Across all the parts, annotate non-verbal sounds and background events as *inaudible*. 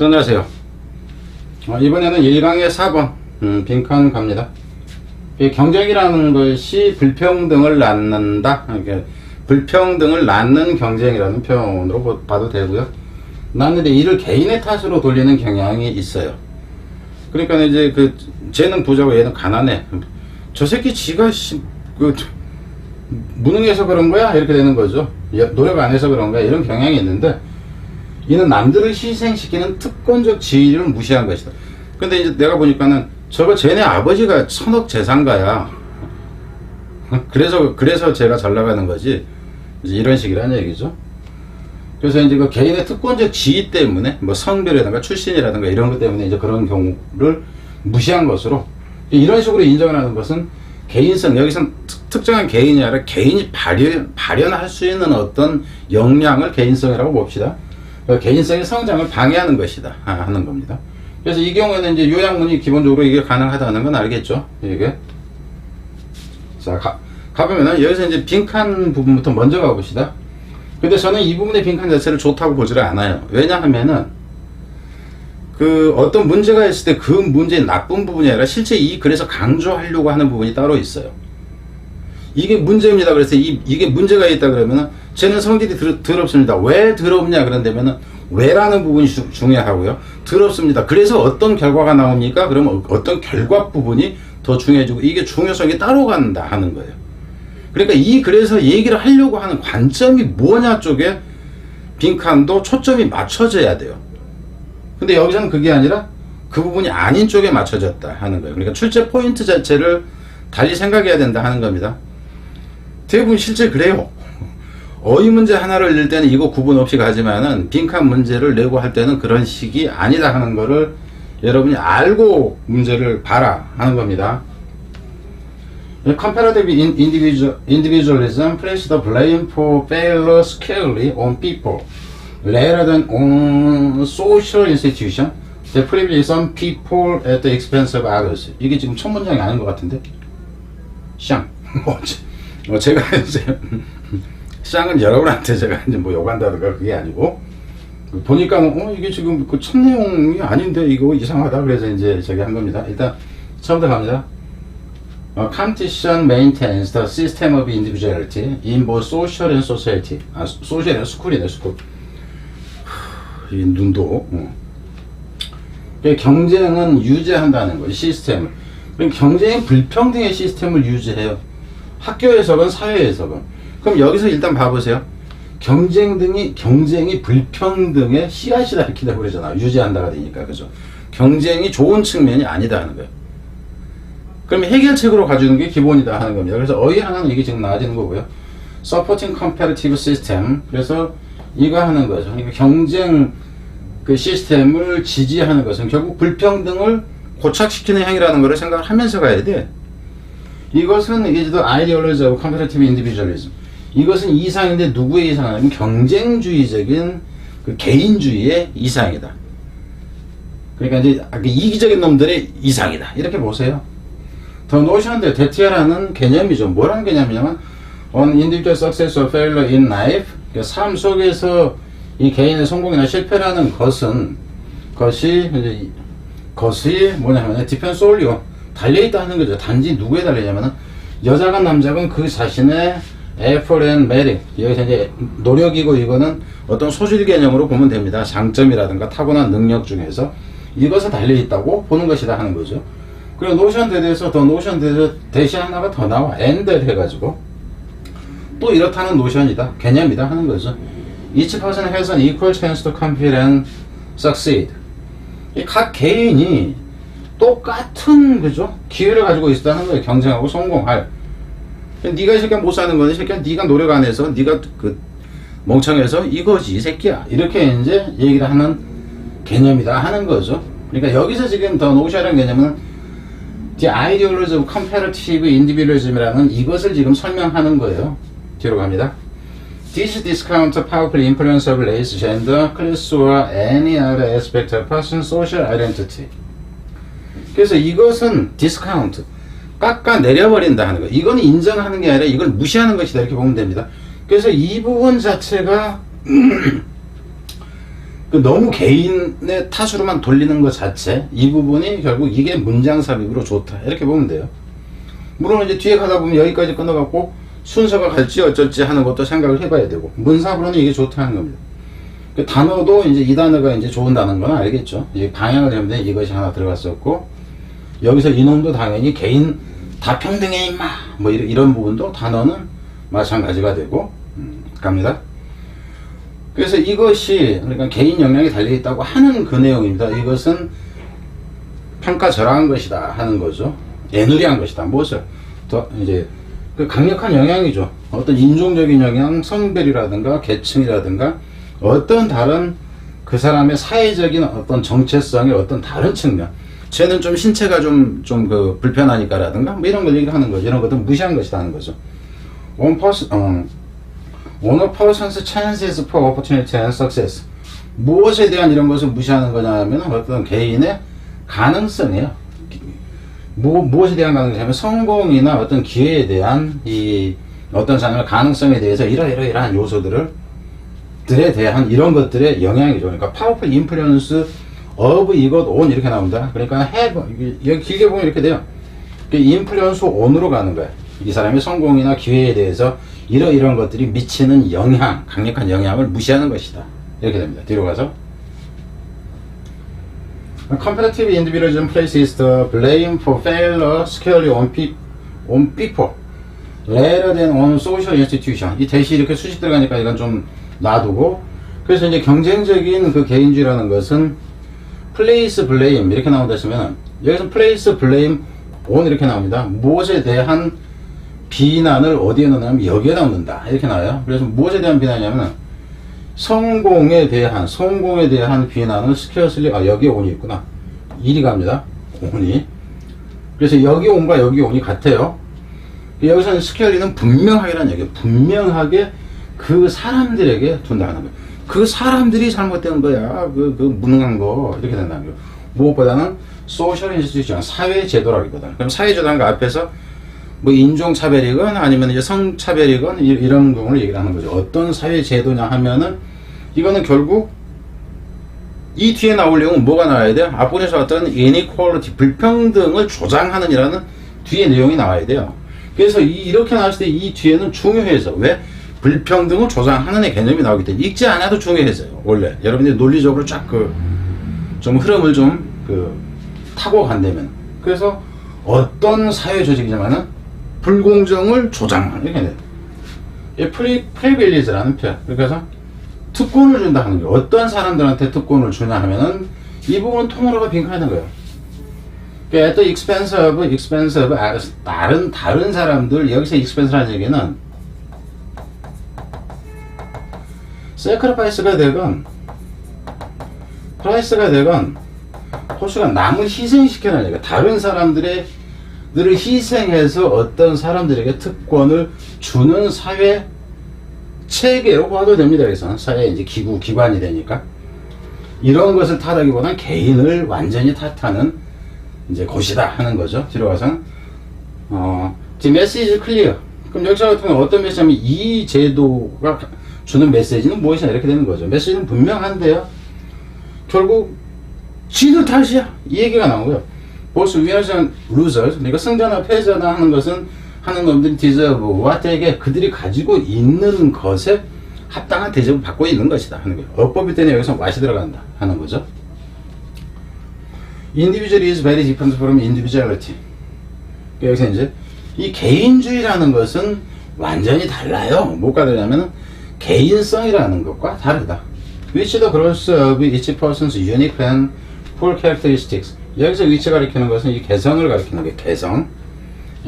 자, 안녕하세요. 어, 이번에는 1강의 4번, 음, 빈칸 갑니다. 이 경쟁이라는 것이 불평등을 낳는다. 이렇게 불평등을 낳는 경쟁이라는 표현으로 보- 봐도 되고요. 낳는데 이를 개인의 탓으로 돌리는 경향이 있어요. 그러니까 이제 그 쟤는 부자고 얘는 가난해. 저 새끼 지가 씨, 그 무능해서 그런 거야 이렇게 되는 거죠. 야, 노력 안 해서 그런 거야 이런 경향이 있는데 이는 남들을 희생시키는 특권적 지위를 무시한 것이다. 근데 이제 내가 보니까는 저거 쟤네 아버지가 천억 재산가야. *laughs* 그래서 그래서 제가 잘 나가는 거지. 이런 식이라는 얘기죠. 그래서 이제 그 개인의 특권적 지위 때문에 뭐 성별이라든가 출신이라든가 이런 것 때문에 이제 그런 경우를 무시한 것으로 이런 식으로 인정을 하는 것은 개인성 여기선 특- 특정한 개인이 아니라 개인이 발현 발현할 수 있는 어떤 역량을 개인성이라고 봅시다. 그 개인성의 성장을 방해하는 것이다 아, 하는 겁니다. 그래서 이 경우에는 이제 요양문이 기본적으로 이게 가능하다는 건 알겠죠? 이게 자 가, 가보면은 여기서 이제 빈칸 부분부터 먼저 가봅시다. 근데 저는 이 부분의 빈칸 자체를 좋다고 보지를 않아요. 왜냐하면은 그 어떤 문제가 있을 때 그 문제의 나쁜 부분이 아니라 실제 이 글에서 강조하려고 하는 부분이 따로 있어요. 이게 문제입니다. 그래서 이, 이게 문제가 있다 그러면은 쟤는 성질이 들, 더럽습니다. 왜 더럽냐 그런다면은 왜라는 부분이 주- 중요하고요. 더럽습니다. 그래서 어떤 결과가 나옵니까? 그러면 어떤 결과 부분이 더 중요해지고 이게 중요성이 따로 간다 하는 거예요. 그러니까 이 글에서 얘기를 하려고 하는 관점이 뭐냐 쪽에 빈칸도 초점이 맞춰져야 돼요. 근데 여기서는 그게 아니라 그 부분이 아닌 쪽에 맞춰졌다 하는 거예요. 그러니까 출제 포인트 자체를 달리 생각해야 된다 하는 겁니다. 대부분 실제 그래요. 어휘 문제 하나를 낼 때는 이거 구분 없이 가지만은 빈칸 문제를 내고 할 때는 그런 식이 아니다 하는 거를 여러분이 알고 문제를 봐라 하는 겁니다. Comparative in- individual, individualism places the blame for failure squarely on people rather than on social institution that privilege some people at the expense of others. 이게 지금 첫 문장이 아닌 것 같은데? 샹. 어, 제- 어, 제가 *laughs* 이제 샹은 여러분한테 제가 이제 뭐 욕한다든가 그게 아니고 보니까 어 이게 지금 그 첫 내용이 아닌데 이거 이상하다 그래서 이제 저기 한 겁니다. 일단 처음부터 갑니다. 어, competition maintains the system of individuality in both social and society. 아, 소셜은 스쿨이네, 스쿨. 하, 이 눈도. 어. 그 경쟁은 유지한다는 거예요, 시스템을. 경쟁이 불평등의 시스템을 유지해요. 학교에서건 사회에서건. 그럼 여기서 일단 봐보세요. 경쟁 등이 경쟁이 불평등의 씨앗이다 이렇게 그러잖아. 유지한다가 되니까 그죠. 경쟁이 좋은 측면이 아니다 하는 거예요. 그럼 해결책으로 가주는 게 기본이다 하는 겁니다. 그래서 어휘 하나는 이게 지금 나아지는 거고요. Supporting system. 그래서 이거 하는 거죠. 그러니까 경쟁 그 시스템을 지지하는 것은 결국 불평등을 고착시키는 행위라는 것을 생각을 하면서 가야 돼. 이것은 이게 of competitive individualism. 이것은 이상인데 누구의 이상이냐면 경쟁주의적인 그 개인주의의 이상이다. 그러니까 이제 그 이기적인 놈들의 이상이다. 이렇게 보세요. Notion that 대티아라는 개념이죠. 뭐라는 개념이냐면 on individual success or failure in life. 그러니까 삶 속에서 이 개인의 성공이나 실패라는 것은 것이 것이 뭐냐면 디펜스 올리고 달려있다 하는 거죠. 단지 누구에 달려냐면은 여자건 남자건 그 자신의 effort and merit 여기서 이제 노력이고 이거는 어떤 소질 개념으로 보면 됩니다. 장점이라든가 타고난 능력 중에서 이것에 달려있다고 보는 것이다 하는 거죠. 그리고 노션 대대에서 더 노션 대대 대시 하나가 더 나와 엔드 해가지고 또 이렇다는 노션이다 개념이다 하는 거죠. Each person has an equal chance to compete and succeed. 이각 개인이 똑같은 그죠 기회를 가지고 있다는 거예요. 경쟁하고 성공할. 네가 이 새끼야 못 사는 거는 이 새끼야 네가 노력 안 해서 네가 그 멍청해서 이거지 이 새끼야 이렇게 이제 얘기를 하는 개념이다 하는 거죠. 그러니까 여기서 지금 더 노션이라는 개념은 The ideology of comparative individualism이라는 이것을 지금 설명하는 거예요. 뒤로 갑니다. This discount powerful influence of race, gender, class, or any other aspect of person's social identity. 그래서 이것은 디스카운트 깎아 내려버린다 하는 거. 이건 인정하는 게 아니라 이걸 무시하는 것이다 이렇게 보면 됩니다. 그래서 이 부분 자체가 *clears throat* 그 너무 개인의 탓으로만 돌리는 것 자체 이 부분이 결국 이게 문장 삽입으로 좋다 이렇게 보면 돼요. 물론 이제 뒤에 가다 보면 여기까지 끊어갖고 순서가 갈지 어쩔지 하는 것도 생각을 해봐야 되고 문사부로는 이게 좋다는 겁니다. 그 단어도 이제 이 단어가 이제 좋은 단어인 건 알겠죠. 방향을 잡는 데 이것이 하나 들어갔었고 여기서 이놈도 당연히 개인 다 평등해 임마 뭐 이런, 이런 부분도 단어는 마찬가지가 되고 음, 갑니다. 그래서 이것이 그러니까 개인 역량이 달려 있다고 하는 그 내용입니다. 이것은 평가절하한 것이다 하는 거죠. 애누리한 것이다. 무엇을 더 이제 그 강력한 영향이죠. 어떤 인종적인 영향, 성별이라든가 계층이라든가 어떤 다른 그 사람의 사회적인 어떤 정체성의 어떤 다른 측면. 쟤는 좀 신체가 좀, 좀 그 불편하니까라든가 뭐 이런 걸 얘기하는 거죠. 이런 것들 무시한 것이다 하는 거죠. One person, 어, one person's chances for opportunity and success. 무엇에 대한 이런 것을 무시하는 거냐면 어떤 개인의 가능성이에요. 무, 무엇에 대한 가능성이냐면 성공이나 어떤 기회에 대한 이 어떤 사람의 가능성에 대해서 이러이러이러한 요소들을 들에 대한 이런 것들의 영향이죠. 그러니까 powerful influence of 이것 on 이렇게 나온다. 그러니까 have 여기 길게 보면 이렇게 돼요. 그 influence on으로 가는 거야. 이 사람의 성공이나 기회에 대해서 이러이러한 것들이 미치는 영향, 강력한 영향을 무시하는 것이다. 이렇게 됩니다. 뒤로 가서 Competitive individualism places the blame for failure squarely on, pe- on people rather than on social institution. 이 대시 이렇게 수식 들어가니까 이건 좀 놔두고 그래서 이제 경쟁적인 그 개인주의라는 것은 place blame 이렇게 나온다 했으면 여기서 place blame on 이렇게 나옵니다. 무엇에 대한 비난을 어디에 넣냐면 여기에 넣는다. 이렇게 나와요. 그래서 무엇에 대한 비난이냐면 성공에 대한 성공에 대한 비난은 스퀘어슬리 아 여기에 온이 있구나. 일이 갑니다. 온이. 그래서 여기 온과 여기 온이 같아요. 여기서는 스퀘어리는 분명하게라는 얘기예요. 분명하게 그 사람들에게 둔다는 거예요 그 사람들이 잘못된 거야 그, 그 무능한 거 이렇게 된다는 거예요 무엇보다는 소셜 인스티튜션 사회 제도라기보다는 그럼 사회 제도라는 거 앞에서 뭐 인종차별이건 아니면 이제 성차별이건 이- 이런 경우를 얘기를 하는 거죠. 어떤 사회 제도냐 하면은 이거는 결국 이 뒤에 나올 내용은 뭐가 나와야 돼요? 앞부분에서 어떤 inequality, 불평등을 조장하는 이라는 뒤에 내용이 나와야 돼요. 그래서 이, 이렇게 나왔을 때 이 뒤에는 중요해서 왜? 불평등을 조장하는 의 개념이 나오기 때문에 읽지 않아도 중요해서요. 원래 여러분들이 논리적으로 쫙 그 좀 흐름을 좀 그 타고 간다면 그래서 어떤 사회 조직이냐면은 불공정을 조장하는 돼요. 이 프리 프리빌리지라는 표현. 그래서 특권을 준다 하는 게 어떤 사람들한테 특권을 주냐 하면은 이 부분 통으로가 빈칸인 거예요. 그러니까 the expense of expense of 다른 다른 사람들 여기서 expense라는 얘기는 sacrifice가 되건 프라이스가 되건 호수가 남을 희생시켜는 얘기야. 다른 사람들의 들을 희생해서 어떤 사람들에게 특권을 주는 사회 체계로 봐도 됩니다. 그래서 사회 이제 기구 기관이 되니까 이런 것을 탓하기보다는 개인을 완전히 탓하는 이제 곳이다 하는 거죠. 뒤로 가서는 어, 지금 메시지 클리어. 그럼 여기서 같은 어떤 메시지냐면 이 제도가 주는 메시지는 무엇이냐 이렇게 되는 거죠. 메시지는 분명한데요. 결국 지들 탓이야. 이 얘기가 나오고요. both winners and losers. 그러니까 승자나 패자나 하는 것은 하는 놈들이 deserve와 되게 그들이 가지고 있는 것에 합당한 대접을 받고 있는 것이다 하는 거예요. 어법일 때는 여기서 what이 들어간다 하는 거죠. Individual is very different from individuality. 그러니까 여기서 이제 이 개인주의라는 것은 완전히 달라요. 뭐가 다르냐면 개인성이라는 것과 다르다. Which the growth of each person's unique and full characteristics. 여기서 위치 가리키는 것은 이 개성을 가리키는 게 개성.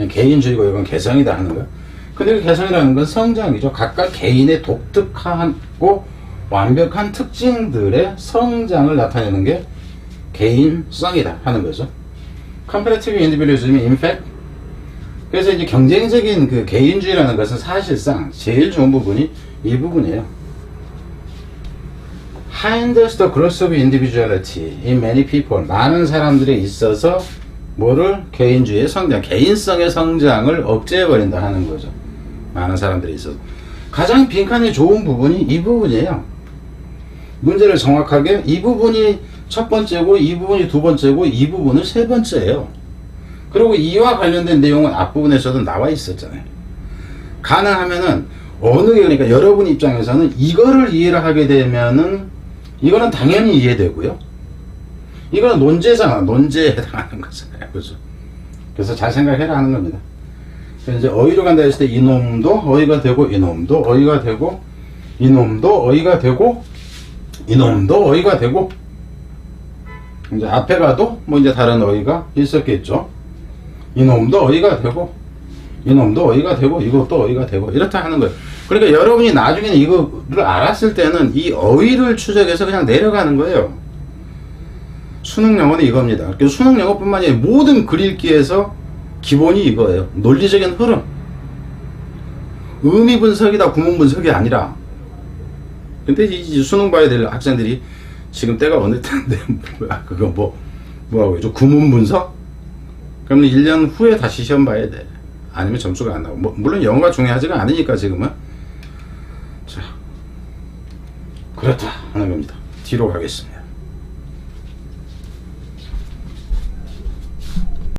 개인주의고 이건 개성이다 하는 거예요. 근데 그 개성이라는 건 성장이죠. 각각 개인의 독특하고 완벽한 특징들의 성장을 나타내는 게 개인성이다 하는 거죠. Comparative individualism, in fact, 그래서 이제 경쟁적인 그 개인주의라는 것은 사실상 제일 좋은 부분이 이 부분이에요. hinders the growth of individuality in many people. 많은 사람들에 있어서 뭐를 개인주의의 성장, 개인성의 성장을 억제해버린다 하는 거죠. 많은 사람들이 있어서. 가장 빈칸이 좋은 부분이 이 부분이에요. 문제를 정확하게 이 부분이 첫 번째고 이 부분이 두 번째고 이 부분은 세 번째예요. 그리고 이와 관련된 내용은 앞부분에서도 나와 있었잖아요. 가능하면은 어느 게 그러니까 여러분 입장에서는 이거를 이해를 하게 되면은 이거는 당연히 이해되고요. 이거는 논제잖아. 논제에 해당하는 거잖아요. 그죠? 그래서 잘 생각해라 하는 겁니다. 이제 어휘로 간다 했을 때 이놈도 어휘가 되고 이놈도 어휘가 되고 이놈도 어휘가 되고 이놈도 어휘가 되고 이제 앞에 가도 뭐 이제 다른 어휘가 있었겠죠. 이놈도 어휘가 되고 이놈도 어휘가 되고 이것도 어휘가 되고 이렇다 하는 거예요. 그러니까 여러분이 나중에 이거를 알았을 때는 이 어휘를 추적해서 그냥 내려가는 거예요. 수능 영어는 이겁니다. 그래서 수능 영어뿐만 아니라 모든 글읽기에서 기본이 이거예요. 논리적인 흐름. 의미 분석이다, 구문 분석이 아니라. 근데 이 수능 봐야 될 학생들이 지금 때가 어느 때인데, 뭐야, *laughs* 그거 뭐, 뭐하고 있죠? 구문 분석? 그러면 1년 후에 다시 시험 봐야 돼. 아니면 점수가 안 나오고. 뭐, 물론 영어가 중요하지가 않으니까 지금은. 자. 그렇다 하는 겁니다. 뒤로 가겠습니다.